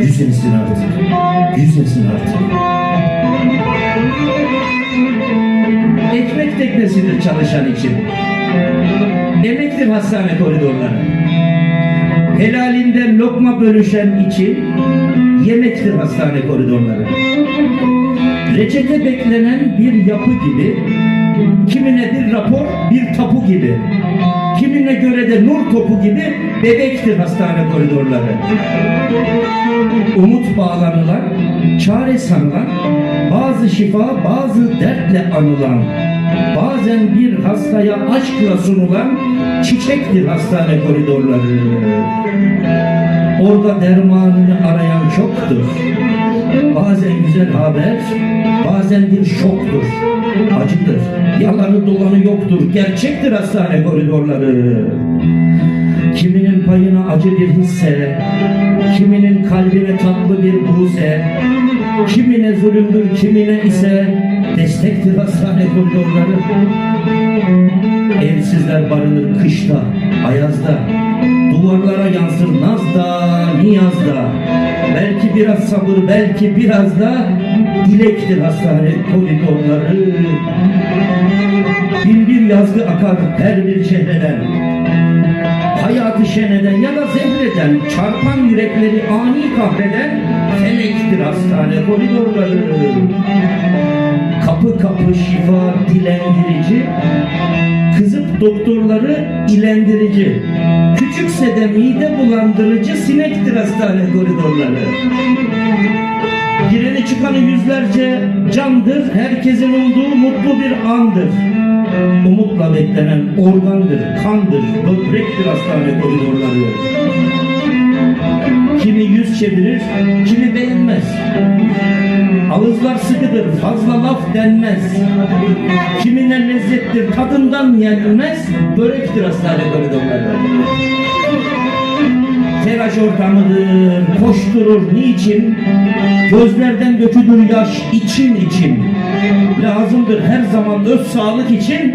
Yüzlesin artık. Yüzlesin artık. Ekmek teknesidir çalışan için. Emektir hastane koridorları. Helalinden lokma bölüşen için yemektir hastane koridorları. Reçete beklenen bir yapı gibi, kimine bir rapor bir tapu gibi, kimine göre de nur topu gibi bebektir hastane koridorları. Umut bağlanılan, çare sanılan, bazı şifa bazı dertle anılan, bazen bir hastaya aşkla sunulan çiçektir hastane koridorları. Orada dermanını arayan çoktur. Bazen güzel haber, bazen bir şoktur. Acıdır, yalanı dolanı yoktur. Gerçektir hastane koridorları. Kiminin payına acı bir hisse, kiminin kalbine tatlı bir buze, kimine zulümdür, kimine ise destektir hastane koridorları. Evsizler barınır kışta, ayazda, duvarlara yansır nazda, niyazda. Belki biraz sabır, belki biraz da dilektir hastane koridorları. Bin bir yazgı akar her bir şehreden. Hayatı şeneden ya da zehreden, çarpan yürekleri ani kahreden felektir hastane koridorları. Doktorları ilendirici. Küçükse de mide bulandırıcı sinektir hastane koridorları. Gireni çıkanı yüzlerce candır, herkesin umduğu mutlu bir andır. Umutla beklenen organdır, kandır, böbrektir hastane koridorları. Kimi yüz çevirir, kimi beğenmez. Ağızlar sıkıdır, fazla laf denmez. Kimine lezzettir, tadından yenmez, börektir hastane koridorları. Telaş ortamıdır, koşturur niçin? Gözlerden dökülür yaş için için. Lazımdır her zaman öz sağlık için,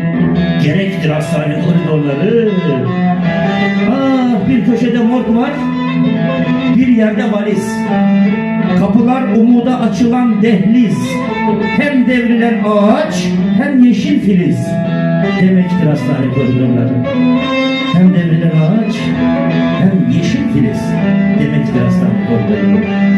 gerektir hastane koridorları. Ah bir köşede morg var, bir yerde valiz. Kapılar umuda açılan dehliz. Hem devrilen ağaç hem yeşil filiz. Demektir hastane koridorları. Hem devrilen ağaç hem yeşil filiz. Demektir hastane koridorları.